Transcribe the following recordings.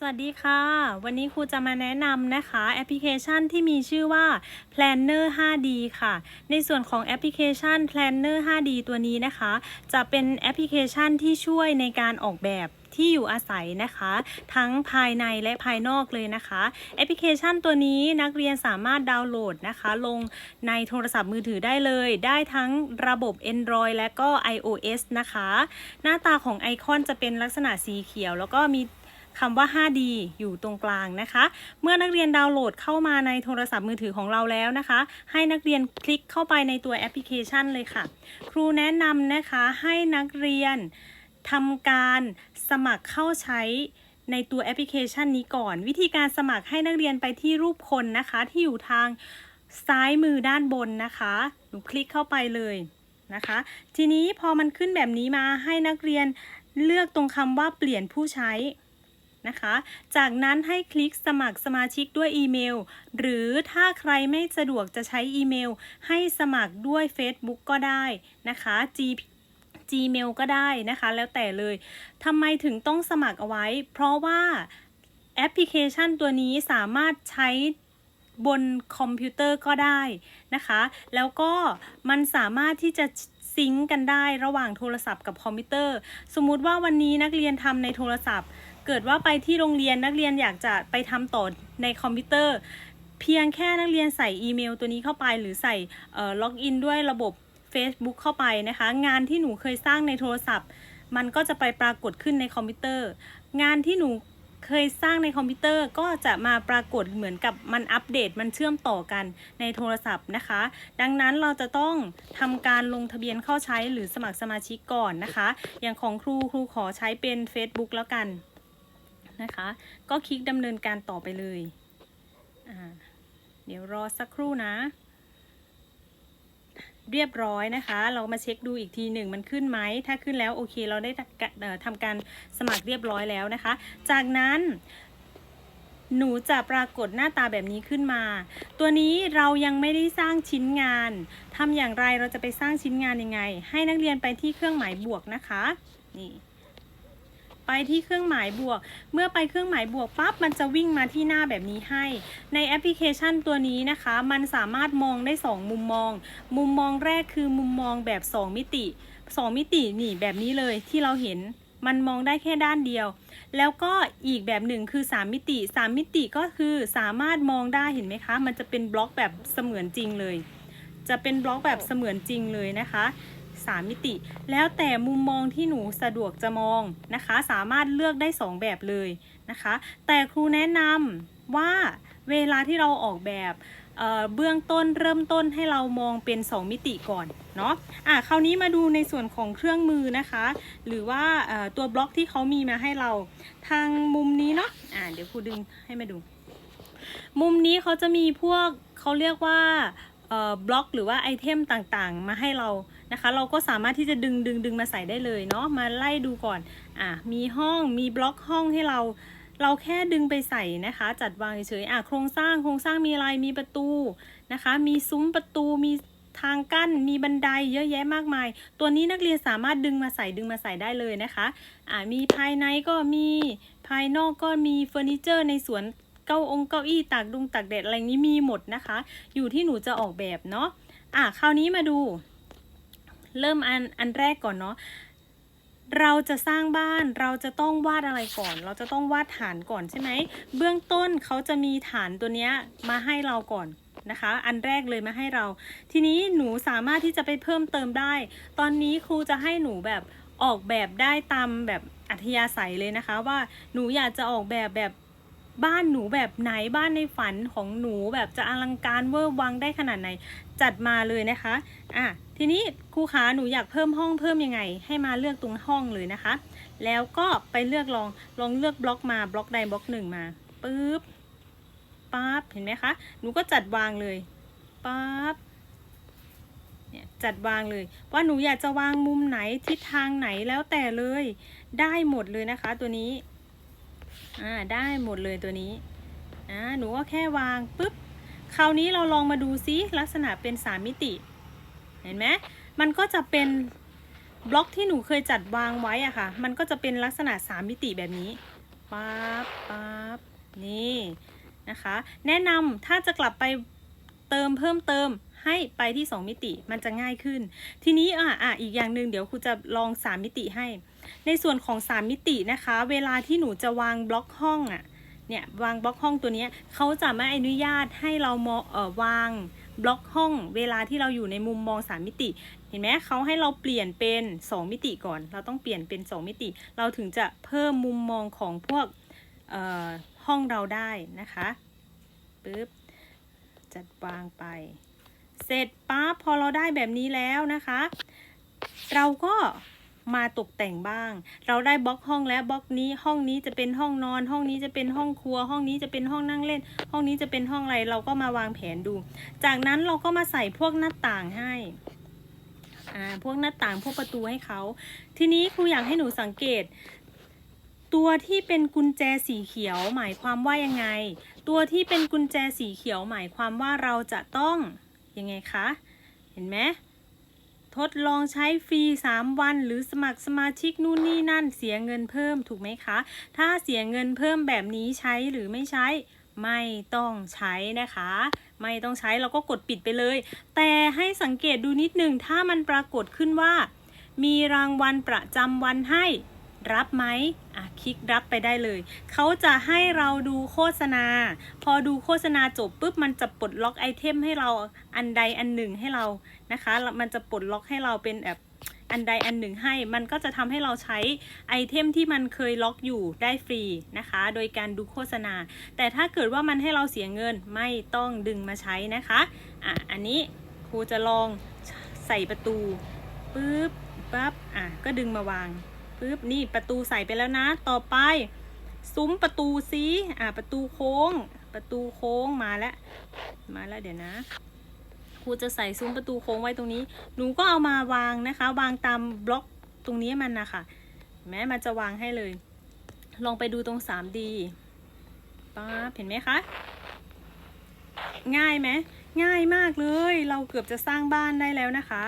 สวัสดีค่ะ วันนี้ครูจะมาแนะนำนะคะแอปพลิเคชันที่มีชื่อว่า Planner 5D ค่ะ ในส่วนของแอปพลิเคชัน Planner 5D ตัวนี้นะคะ จะเป็นแอปพลิเคชันที่ช่วยในการออกแบบที่อยู่อาศัยนะคะ ทั้งภายในและภายนอกเลยนะคะแอปพลิเคชันตัวนี้นักเรียนสามารถดาวน์โหลดนะคะ ลงในโทรศัพท์มือถือได้เลย ได้ทั้งระบบ Android และก็ iOS นะคะ หน้าตาของไอคอนจะเป็นลักษณะสีเขียว แล้วก็มี คำว่า 5D อยู่ตรงกลางนะคะ เมื่อนักเรียนดาวน์โหลดเข้ามาในโทรศัพท์มือถือของเราแล้วนะคะ ให้นักเรียนคลิกเข้าไปในตัวแอปพลิเคชันเลยค่ะ ครูแนะนำนะคะให้นักเรียนทำการสมัครเข้าใช้ในตัวแอปพลิเคชันนี้ก่อน วิธีการสมัครให้นักเรียนไปที่รูปคนนะคะ ที่อยู่ทางซ้ายมือด้านบนนะคะหนูคลิกเข้าไปเลยนะคะ ทีนี้พอมันขึ้นแบบนี้มาให้นักเรียนเลือกตรงคำว่าเปลี่ยนผู้ใช้ นะคะ จากนั้นให้คลิกสมัครสมาชิกด้วยอีเมล หรือถ้าใครไม่สะดวกจะใช้อีเมล ให้สมัครด้วย Facebook ก็ได้นะคะ G Gmail ก็ได้นะคะ แล้วแต่เลยทำไมถึงต้องสมัครเอาไว้ เพราะว่าแอปพลิเคชันตัวนี้สามารถใช้บนคอมพิวเตอร์ก็ได้นะคะ แล้วก็มันสามารถที่จะซิงก์กันได้ระหว่างโทรศัพท์กับคอมพิวเตอร์ สมมุติว่าวันนี้นักเรียนทำในโทรศัพท์ เกิดว่าไปที่โรงเรียนนักเรียนอยากจะไปทำต่อในคอมพิวเตอร์ เพียงแค่นักเรียนใส่อีเมลตัวนี้เข้าไป หรือใส่ล็อกอินด้วยระบบ Facebook เข้าไปนะคะ งานที่หนูเคยสร้างในโทรศัพท์ มันก็จะไปปรากฏขึ้นในคอมพิวเตอร์ งานที่หนูเคยสร้างในคอมพิวเตอร์ก็จะมาปรากฏเหมือนกับมันอัปเดตมันเชื่อมต่อกันในโทรศัพท์นะคะ ดังนั้นเราจะต้องทำการลงทะเบียนเข้าใช้หรือสมัครสมาชิกก่อนนะคะ อย่างของครูครูขอใช้เป็น Facebook แล้วกัน นะคะ ก็คลิกดำเนินการต่อไปเลยเดี๋ยวรอสักครู่นะ เรียบร้อยนะคะ เรามาเช็คดูอีกทีหนึ่งมันขึ้นไหม ถ้าขึ้นแล้วโอเค เราได้ทำการสมัครเรียบร้อยแล้วนะคะ จากนั้นหนูจะปรากฏหน้าตาแบบนี้ขึ้นมา ตัวนี้เรายังไม่ได้สร้างชิ้นงาน ทำอย่างไรเราจะไปสร้างชิ้นงานยังไง ให้นักเรียนไปที่เครื่องหมายบวกนะคะ นี่ ไปที่เครื่องหมายบวก เมื่อไปเครื่องหมายบวกปั๊บมันจะวิ่งมาที่หน้าแบบนี้ให้ ในแอปพลิเคชันตัวนี้นะคะ มันสามารถมองได้ 2 มุมมอง มุมมองแรกคือมุมมองแบบ 2 มิติ 2 มิตินี่แบบนี้เลยที่เราเห็นมันมองได้แค่ด้านเดียว แล้วก็อีกแบบหนึ่งคือ 3 มิติ 3 มิติก็คือสามารถมองได้เห็นไหมคะ มันจะเป็นบล็อกแบบเสมือนจริงเลย จะเป็นบล็อกแบบเสมือนจริงเลยนะคะ 3 มิติ แล้วแต่มุมมองที่หนูสะดวกจะมองนะคะ สามารถเลือกได้ 2 แบบเลยนะคะ แต่ครูแนะนำว่าเวลาที่เราออกแบบเบื้องต้นเริ่มต้นให้เรามองเป็น 2 มิติก่อนเนาะอะคราวนี้มาดูในส่วนของเครื่องมือนะคะ หรือว่าตัวบล็อกที่เขามีมาให้เราทางมุมนี้เนาะอะเดี๋ยวครูดึงให้มาดู มุมนี้เขาจะมีพวกเขาเรียกว่าบล็อกหรือว่าไอเทมต่างๆ มาให้เรา นะคะ เราก็สามารถที่จะดึงดึงดึงมาใส่ได้เลยเนาะมาไล่ดูก่อนอะมีห้องมีบล็อกห้องให้เราเราแค่ดึงไปใส่นะคะ จัดวางเฉยๆอะโครงสร้างโครงสร้างมีอะไรมีประตูนะคะ มีซุ้มประตูมีทางกั้นมีบันไดเยอะแยะมากมาย ตัวนี้นักเรียนสามารถดึงมาใส่ดึงมาใส่ได้เลยนะคะอ่ามีภายในก็มีภายนอกก็มีเฟอร์นิเจอร์ในสวนเก้าองค์เก้าอี้ตากดุงตากแดดอะไรนี้มีหมดนะคะ อยู่ที่หนูจะออกแบบเนาะอะคราวนี้มาดู เริ่มอันอันแรกก่อนเนาะเราจะสร้างบ้านเราจะต้องวาดอะไรก่อน เราจะต้องวาดฐานก่อนใช่ไหมเบื้องต้นเขาจะมีฐานตัวเนี้ยมาให้เราก่อนนะคะ อันแรกเลยมาให้เรา ทีนี้หนูสามารถที่จะไปเพิ่มเติมได้ ตอนนี้ครูจะให้หนูแบบออกแบบได้ตามแบบอัธยาศัยเลยนะคะ ว่าหนูอยากจะออกแบบแบบบ้านหนูแบบไหนบ้านในฝันของหนูแบบจะอลังการเวอร์วังได้ขนาดไหนจัดมาเลยนะคะอะ ทีนี้ครูขาหนูอยากเพิ่มห้องเพิ่มยังไง ให้มาเลือกตรงห้องเลยนะคะ แล้วก็ไปเลือกลองลองเลือกบล็อกมาบล็อกใดบล็อกหนึ่งมาปึ๊บปั๊บเห็นไหมคะหนูก็จัดวางเลยปั๊บเนี่ยจัดวางเลย ว่าหนูอยากจะวางมุมไหนทิศทางไหนแล้วแต่เลยได้หมดเลยนะคะตัวนี้อ่าได้หมดเลยตัวนี้อ่าหนูก็แค่วางปุ๊บคราวนี้เราลองมาดูซิลักษณะเป็นสามมิติ ห็นไหมมันก็จะเป็นบล็อกที่หนูเคยจัดวางไว้อะค่ะ มันก็จะเป็นลักษณะสามมิติแบบนี้ปั๊บปั๊บนี่นะคะ แนะนำถ้าจะกลับไปเติมเพิ่มเติมให้ไปที่ 2 มิติมันจะง่ายขึ้น ทีนี้อะอะอีกอย่างหนึ่งเดี๋ยวครูจะลอง 3 มิติให้ ในส่วนของ 3 มิตินะคะ เวลาที่หนูจะวางบล็อกห้องอะเนี่ยวางบล็อกห้องตัวนี้เขาจะไม่อนุญาตให้เราเอ่อวาง บล็อกห้องเวลาที่เราอยู่ในมุมมอง 3 มิติ เห็นไหมเขาให้เราเปลี่ยนเป็น 2 มิติก่อน เราต้องเปลี่ยนเป็น 2 มิติ เราถึงจะเพิ่มมุมมองของพวกห้องเราได้นะคะปึ๊บจัดวางไป เสร็จปั๊บพอเราได้แบบนี้แล้วนะคะ เราก็ มาตกแต่งบ้าง เราได้บล็อกห้องแล้วบล็อกนี้ห้องนี้จะเป็นห้องนอน ห้องนี้จะเป็นห้องครัว ห้องนี้จะเป็นห้องนั่งเล่น ห้องนี้จะเป็นห้องอะไรเราก็มาวางแผนดู จากนั้นเราก็มาใส่พวกหน้าต่างให้อ่าพวกหน้าต่างพวกประตูให้เขา ทีนี้ครูอยากให้หนูสังเกต ตัวที่เป็นกุญแจสีเขียวหมายความว่ายังไง ตัวที่เป็นกุญแจสีเขียวหมายความว่าเราจะต้องยังไงคะ เห็นไหม ทดลองใช้ฟรี 3 วัน หรือสมัครสมาชิกนู่นนี่นั่นเสียเงินเพิ่มถูกไหมคะ ถ้าเสียเงินเพิ่มแบบนี้ใช้หรือไม่ใช้ไม่ต้องใช้นะคะ ไม่ต้องใช้เราก็กดปิดไปเลย แต่ให้สังเกตดูนิดหนึ่งถ้ามันปรากฏขึ้นว่า มีรางวัลประจำวันให้ รับไหมอะคลิกรับไปได้เลย เขาจะให้เราดูโฆษณา พอดูโฆษณาจบปุ๊บมันจะปลดล็อกไอเทมให้เราอันใดอันหนึ่งให้เรานะคะ มันจะปลดล็อกให้เราเป็นแบบอันใดอันหนึ่งให้ มันก็จะทำให้เราใช้ไอเทมที่มันเคยล็อกอยู่ได้ฟรีนะคะ โดยการดูโฆษณา แต่ถ้าเกิดว่ามันให้เราเสียเงินไม่ต้องดึงมาใช้นะคะ อะ อันนี้ครูจะลองใส่ประตูปุ๊บปั๊บ อะ ก็ดึงมาวาง ปึ๊บนี่ประตูใส่ไปแล้วนะ ต่อไป ซุ้มประตูซิอ่าประตูโค้ง ประตูโค้งมาแล้ว มาแล้วเดี๋ยวนะครูจะใส่ซุ้มประตูโค้งไว้ตรงนี้ หนูก็เอามาวางนะคะ วางตามบล็อกตรงนี้มันนะคะเห็นไหมมันจะวางให้เลย ลองไปดูตรง 3D ป๊าเห็นไหมคะ ง่ายไหม ง่ายมากเลย เราเกือบจะสร้างบ้านได้แล้วนะคะ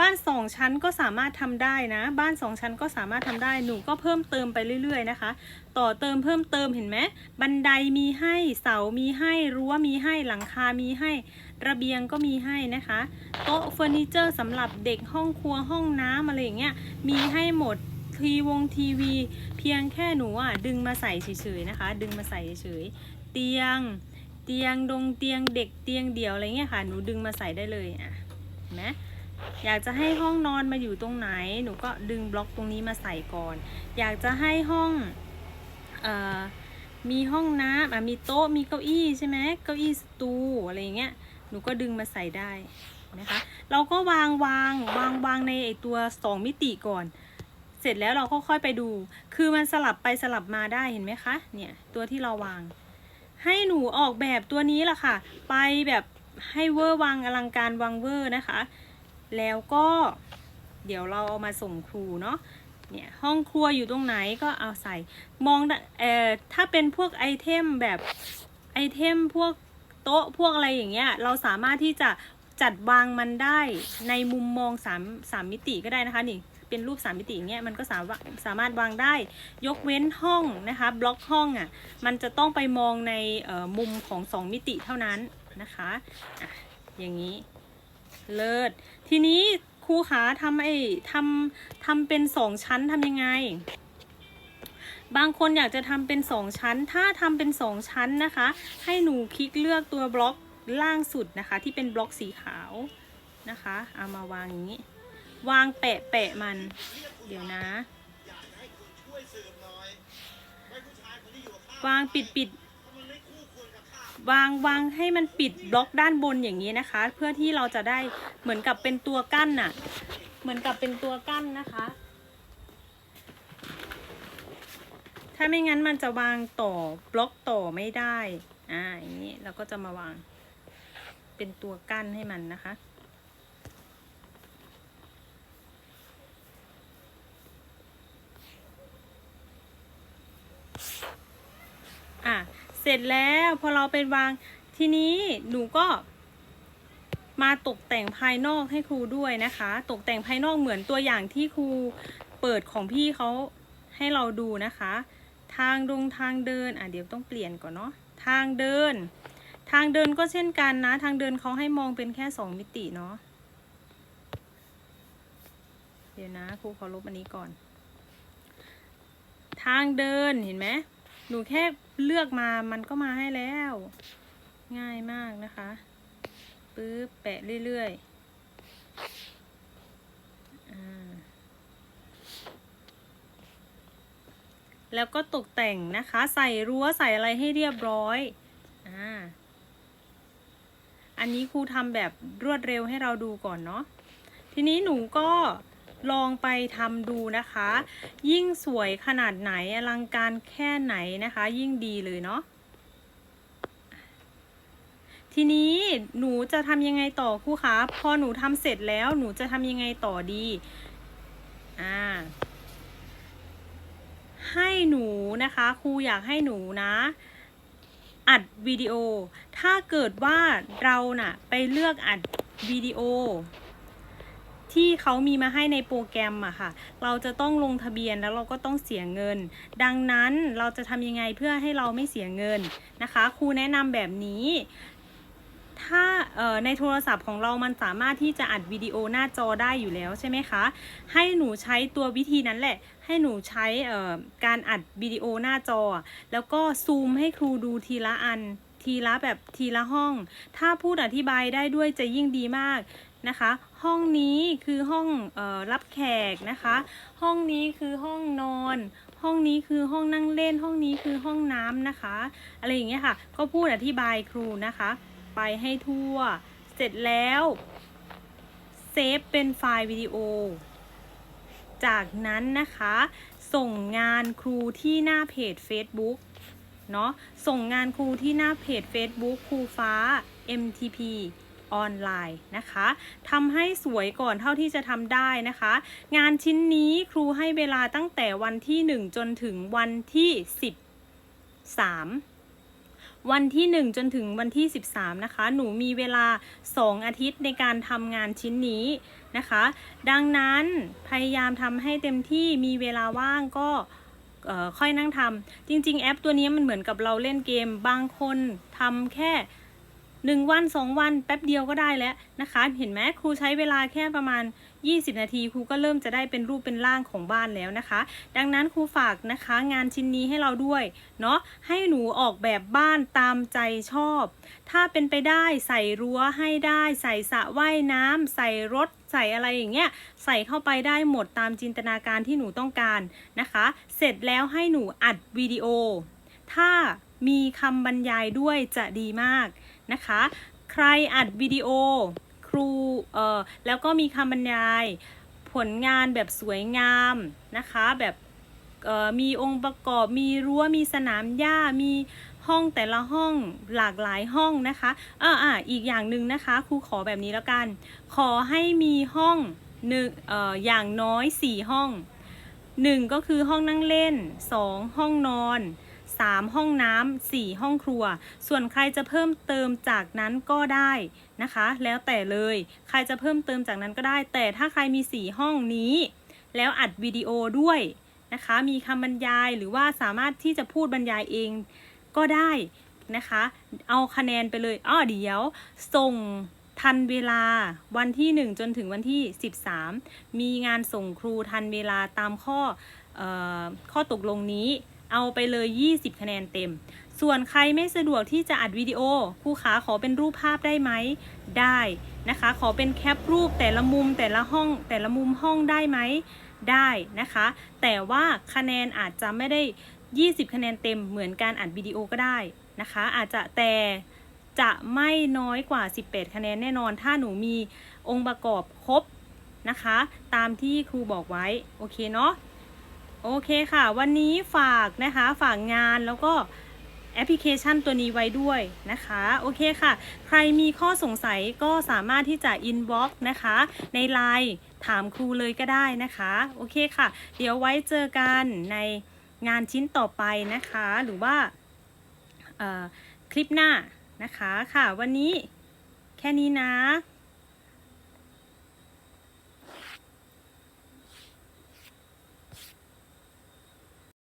บ้านสองชั้นก็สามารถทำได้นะ บ้านสองชั้นก็สามารถทำได้ หนูก็เพิ่มเติมไปเรื่อยๆนะคะ ต่อเติมเพิ่มเติมเห็นไหม บันไดมีให้ เสามีให้ รั้วมีให้ หลังคามีให้ ระเบียงก็มีให้นะคะ โต๊ะเฟอร์นิเจอร์สำหรับเด็กห้องครัวห้องน้ำอะไรอย่างเงี้ย มีให้หมดทีวงทีวี เพียงแค่หนูอะดึงมาใส่เฉยๆนะคะ ดึงมาใส่เฉยๆเตียง เตียงดงเตียงเด็กเตียงเดี่ยวอะไรเงี้ยค่ะ หนูดึงมาใส่ได้เลยอะเห็นไหมอยากจะให้ห้องนอนมาอยู่ตรงไหน หนูก็ดึงบล็อกตรงนี้มาใส่ก่อน อยากจะให้ห้องเอ่อมีห้องน้ำอะมีโต๊ะมีเก้าอี้ใช่ไหมเก้าอี้สตูอะไรเงี้ยหนูก็ดึงมาใส่ได้นะคะเราก็วางวางวางวางในไอตัวสองมิติก่อน เสร็จแล้วเราก็ค่อยไปดู คือมันสลับไปสลับมาได้เห็นไหมคะเนี่ยตัวที่เราวาง ให้หนูออกแบบตัวนี้แหละค่ะ ไปแบบให้เวอร์วังอลังการวังเวอร์นะคะ แล้วก็เดี๋ยวเราเอามาส่งครูเนาะเนี่ยห้องครัวอยู่ตรงไหนก็เอาใส่มองเอ่อถ้าเป็นพวกไอเทมแบบไอเทมพวกโต๊ะพวกอะไรอย่างเงี้ยเราสามารถที่จะจัดวางมันได้ในมุมมองสามสามมิติก็ได้นะคะนี่ เป็นรูปสามมิติอย่างเงี้ยมันก็สามารถสามารถวางได้ ยกเว้นห้องนะคะบล็อกห้องอะมันจะต้องไปมองในมุมของสองมิติเท่านั้นนะคะอะอย่างนี้เลิศทีนี้ครูขาทำไอ้ทำทำเป็นสองชั้นทำยังไง บางคนอยากจะทำเป็นสองชั้น ถ้าทำเป็นสองชั้นนะคะ ให้หนูคลิกเลือกตัวบล็อกล่างสุดนะคะ ที่เป็นบล็อกสีขาวนะคะ เอามาวางอย่างนี้ วางแปะแปะมัน เดี๋ยวนะ วางปิดปิดวางวางให้มันปิดบล็อกด้านบนอย่างนี้นะคะ เพื่อที่เราจะได้เหมือนกับเป็นตัวกั้นน่ะ เหมือนกับเป็นตัวกั้นนะคะ ถ้าไม่งั้นมันจะวางต่อบล็อกต่อไม่ได้อ่าอย่างนี้เราก็จะมาวาง เป็นตัวกั้นให้มันนะคะ อะเสร็จแล้วพอเราเป็นวางทีนี้หนูก็ มาตกแต่งภายนอกให้ครูด้วยนะคะ ตกแต่งภายนอกเหมือนตัวอย่างที่ครูเปิดของพี่เขาให้เราดูนะคะ ทางดงทางเดินอะเดี๋ยวต้องเปลี่ยนก่อนเนาะทางเดิน ทางเดินก็เช่นกันนะ ทางเดินเขาให้มองเป็นแค่สองมิติเนาะเดี๋ยวนะครูขอลบอันนี้ก่อน ทางเดินเห็นไหม หนูแค่เลือกมามันก็มาให้แล้ว ง่ายมากนะคะปึ๊บแปะเรื่อยๆแล้วก็ตกแต่งนะคะ ใส่รั้วใส่อะไรให้เรียบร้อยอ่าอันนี้ครูทำแบบรวดเร็วให้เราดูก่อนเนาะทีนี้หนูก็ ลองไปทำดูนะคะ ยิ่งสวยขนาดไหนอลังการแค่ไหนนะคะ ยิ่งดีเลยเนาะทีนี้หนูจะทำยังไงต่อครูคะพอหนูทำเสร็จแล้วหนูจะทำยังไงต่อดีอ่าให้หนูนะคะครูอยากให้หนูนะ อัดวิดีโอ ถ้าเกิดว่าเราน่ะไปเลือกอัดวิดีโอ ที่เขามีมาให้ในโปรแกรมอะค่ะ เราจะต้องลงทะเบียนแล้วเราก็ต้องเสียเงิน ดังนั้นเราจะทำยังไงเพื่อให้เราไม่เสียเงินนะคะครูแนะนำแบบนี้ ถ้าในโทรศัพท์ของเรามันสามารถที่จะอัดวิดีโอหน้าจอได้อยู่แล้วใช่ไหมคะ ให้หนูใช้ตัววิธีนั้นแหละ ให้หนูใช้การอัดวิดีโอหน้าจอ แล้วก็ซูมให้ครูดูทีละอันทีละแบบทีละห้อง ถ้าพูดอธิบายได้ด้วยจะยิ่งดีมากนะคะ ห้องนี้คือห้องออรับแขกนะคะ ห้องนี้คือห้องนอน ห้องนี้คือห้องนั่งเล่น ห้องนี้คือห้องน้ำนะคะ อะไรอย่างเงี้ยค่ะ ก็พูดอธิบายครูนะคะ ไปให้ทั่ว เสร็จแล้วเซฟเป็นไฟล์วิดีโอ จากนั้นนะคะ ส่งงานครูที่หน้าเพจ Facebook เนาะส่งงานครูที่หน้าเพจ Facebook ครูฟ้า MTP ออนไลน์นะคะทำให้สวยก่อนเท่าที่จะทำได้นะคะ งานชิ้นนี้ครูให้เวลาตั้งแต่วันที่ 1 จนถึงวันที่ 13วันที่ 1 จนถึงวันที่ 13 นะคะ หนูมีเวลา 2 อาทิตย์ในการทำงานชิ้นนี้นะคะ ดังนั้นพยายามทำให้เต็มที่มีเวลาว่างก็ค่อยนั่งทำจริง ๆ แอปตัวนี้มันเหมือนกับเราเล่นเกม บางคนทำแค่ หนึ่งวันสองวันแป๊บเดียวก็ได้แล้วนะคะ เห็นไหมครูใช้เวลาแค่ประมาณ 20 นาทีครูก็เริ่มจะได้เป็นรูปเป็นร่างของบ้านแล้วนะคะ ดังนั้นครูฝากนะคะ งานชิ้นนี้ให้เราด้วยเนาะให้หนูออกแบบบ้านตามใจชอบ ถ้าเป็นไปได้ใส่รั้วให้ได้ ใส่สระว่ายน้ำใส่รถใส่อะไรอย่างเงี้ยใส่เข้าไปได้หมดตามจินตนาการที่หนูต้องการนะคะ เสร็จแล้วให้หนูอัดวิดีโอ ถ้ามีคำบรรยายด้วยจะดีมาก นะคะ ใครอัดวิดีโอครูเอ่อแล้วก็มีคำบรรยายผลงานแบบสวยงามนะคะแบบมีองค์ประกอบ มีรั้ว มีสนามหญ้า มีห้องแต่ละห้องหลากหลายห้องนะคะอ่าอ่าอีกอย่างหนึ่งนะคะครูขอแบบนี้แล้วกัน ขอให้มีห้องหนึ่งอออย่างน้อยสี่ห้องหนึ่งก็คือห้องนั่งเล่นสองห้องนอน 3 ห้องน้ำ4ห้องครัว ส่วนใครจะเพิ่มเติมจากนั้นก็ได้นะคะ แล้วแต่เลยใครจะเพิ่มเติมจากนั้นก็ได้ แต่ถ้าใครมี 4 ห้องนี้ แล้วอัดวิดีโอด้วยนะคะ มีคำบรรยายหรือว่าสามารถที่จะพูดบรรยายเองก็ได้นะคะ เอาคะแนนไปเลยอ้อเดี๋ยว ส่งทันเวลาวันที่ 1 จนถึงวันที่ 13 มีงานส่งครูทันเวลาตามข้อออข้อตกลงนี้ เอาไปเลย 20 คะแนนเต็ม ส่วนใครไม่สะดวกที่จะอัดวิดีโอครูขาขอเป็นรูปภาพได้ไหม ได้นะคะ ขอเป็นแคปรูปแต่ละมุมแต่ละห้องแต่ละมุมห้องได้ไหม ได้นะคะ แต่ว่าคะแนนอาจจะไม่ได้ 20 คะแนนเต็มเหมือนการอัดวิดีโอก็ได้นะคะ อาจจะแต่จะไม่น้อยกว่า 18 คะแนนแน่นอน ถ้าหนูมีองค์ประกอบครบนะคะ ตามที่ครูบอกไว้ โอเคเนาะ โอเคค่ะ วันนี้ฝากนะคะ ฝากงานแล้วก็แอปพลิเคชันตัวนี้ไว้ด้วยนะคะ โอเคค่ะ ใครมีข้อสงสัยก็สามารถที่จะ inbox นะคะ ในไลน์ถามครูเลยก็ได้นะคะ โอเคค่ะ เดี๋ยวไว้เจอกันในงานชิ้นต่อไปนะคะ หรือว่าคลิปหน้านะคะค่ะ วันนี้แค่นี้นะ